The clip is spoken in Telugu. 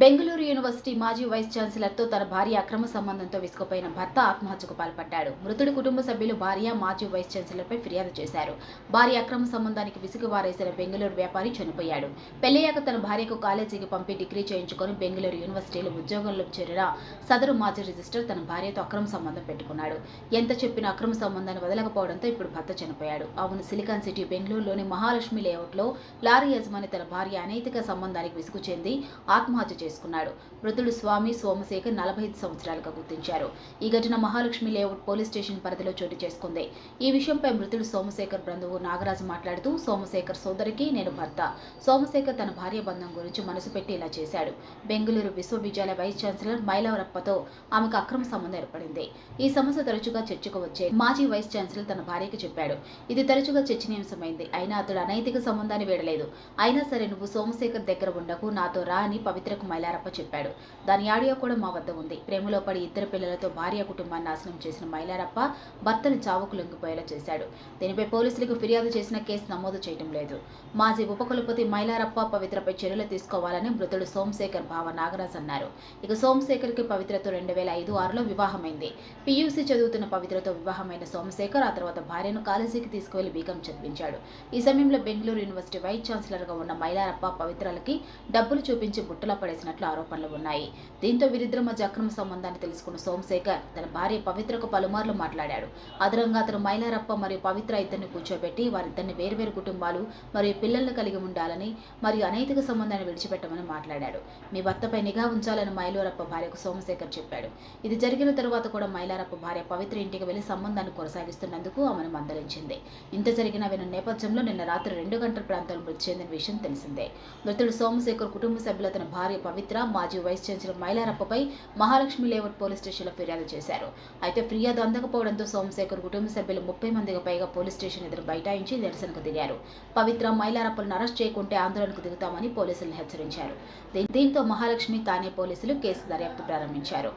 బెంగళూరు యూనివర్సిటీ మాజీ వైస్ ఛాన్సలర్తో తన భార్య అక్రమ సంబంధంతో విసుకుపోయిన భర్త ఆత్మహత్యకు పాల్పడ్డాడు. మృతుడి కుటుంబ సభ్యులు భార్య మాజీ వైస్ ఛాన్సలర్పై ఫిర్యాదు చేశారు. భార్య అక్రమ సంబంధానికి విసుగు వారేసిన బెంగళూరు వ్యాపారి చనిపోయాడు. పెళ్ళయ్యాక తన భార్యకు కాలేజీకి పంపి డిగ్రీ చేయించుకొని బెంగళూరు యూనివర్సిటీలో ఉద్యోగంలో చేరిన సదరు మాజీ రిజిస్టర్ తన భార్యతో అక్రమ సంబంధం పెట్టుకున్నాడు. ఎంత చెప్పినా అక్రమ సంబంధాన్ని వదలకపోవడంతో ఇప్పుడు భర్త చనిపోయాడు. అవును సిలికాన్ సిటీ బెంగళూరులోని మహాలక్ష్మి లేఅవుట్లో లారీ యజమాని తన భార్య అనైతిక సంబంధానికి విసుగు చెంది ఆత్మహత్య చేసుకున్నాడు. మృతుడు స్వామి సోమశేఖర్ నలభై ఐదు సంవత్సరాలుగా గుర్తించారు. ఈ ఘటన మహాలక్ష్మి లేఅవుట్ పోలీస్ స్టేషన్ పరిధిలో చోటు చేసుకుంది. ఈ విషయంపై మృతుడు సోమశేఖర్ బంధువు నాగరాజు మాట్లాడుతూ సోమశేఖర్ సోదరికి నేను భర్త. సోమశేఖర్ తన భార్య బంధం గురించి మనసు పెట్టి ఇలా చేశాడు. బెంగళూరు విశ్వవిద్యాలయ వైస్ ఛాన్సలర్ మైలవరప్పతో ఆమెకు అక్రమ సంబంధం ఏర్పడింది. ఈ సమస్య తరచుగా చర్చకు వచ్చే మాజీ వైస్ ఛాన్సలర్ తన భార్యకు చెప్పాడు. ఇది తరచుగా చర్చనీయాంశమైంది. అయినా అతడు అనైతిక సంబంధాన్ని వీడలేదు. అయినా సరే నువ్వు సోమశేఖర్ దగ్గర ఉండకు నాతో రా అని పవిత్రకు మైలారప్ప చెప్పాడు. దాని ఆడియో కూడా మా వద్ద ఉంది. ప్రేమలో పడి ఇద్దరు పిల్లలతో భార్య కుటుంబాన్ని నాశనం చేసిన మైలారప్ప భర్తను చావుకు లొంగిపోయేలా చేశాడు. దీనిపై పోలీసులకు ఫిర్యాదు చేసిన కేసు నమోదు చేయడం లేదు. మాజీ ఉపకులపతి మైలారప్ప పవిత్రపై చర్యలు తీసుకోవాలని మృతుడు సోమశేఖర్ భావ నాగరాజ్ అన్నారు. ఇక సోమశేఖర్కి పవిత్రతో రెండు వేల ఐదు ఆరులో వివాహమైంది. పీయూసీ చదువుతున్న పవిత్రతో వివాహమైన సోమశేఖర్ ఆ తర్వాత భార్యను కాలేజీకి తీసుకువెళ్ళి బీకం చదివించాడు. ఈ సమయంలో బెంగళూరు యూనివర్సిటీ వైస్ ఛాన్సలర్గా ఉన్న మైలారప్ప పవిత్రలకి డబ్బులు చూపించి బుట్టలో చేసినట్లు ఆరోపణలు ఉన్నాయి. దీంతో వీరిద్దరి మధ్య అక్రమ సంబంధాన్ని తెలుసుకున్న సోమశేఖర్ తన భార్య పవిత్రకు పలుమార్లు మాట్లాడాడు. అదనంగా అతను మైలారప్ప మరియు పవిత్ర ఇద్దరిని కూర్చోబెట్టి వారిద్దరిని వేర్వేరు కుటుంబాలు మరియు పిల్లలను కలిగి ఉండాలని మరియు అనైతిక సంబంధాన్ని విడిచిపెట్టమని మాట్లాడాడు. మీ భర్తపై నిఘా ఉంచాలని మైలారప్ప భార్యకు సోమశేఖర్ చెప్పాడు. ఇది జరిగిన తరువాత కూడా మైలారప్ప భార్య పవిత్ర ఇంటికి వెళ్ళి సంబంధాన్ని కొనసాగిస్తున్నందుకు ఆమెను మందలించింది. ఇంత జరిగిన విన నేపథ్యంలో నిన్న రాత్రి రెండు గంటల ప్రాంతంలో మృతి చెందిన విషయం తెలిసిందే. మృతుడు సోమశేఖర్ కుటుంబ సభ్యులు అతని భార్య పవిత్ర మాజీ వైస్ ఛాన్సలర్ మైలారప్పపై మహాలక్ష్మి లేఅవుట్ పోలీస్ స్టేషన్లో ఫిర్యాదు చేశారు. అయితే ఫిర్యాదు అందకపోవడంతో సోమశేఖర్ కుటుంబ సభ్యులు ముప్పై మందికి పైగా పోలీస్ స్టేషన్ ఎదురు బైఠాయించి నిరసనకు దిగారు. పవిత్ర మైలారప్పలను అరెస్ట్ చేయకుంటే ఆందోళనకు దిగుతామని పోలీసులను హెచ్చరించారు. దీంతో మహాలక్ష్మి తానే పోలీసులు కేసు దర్యాప్తు ప్రారంభించారు.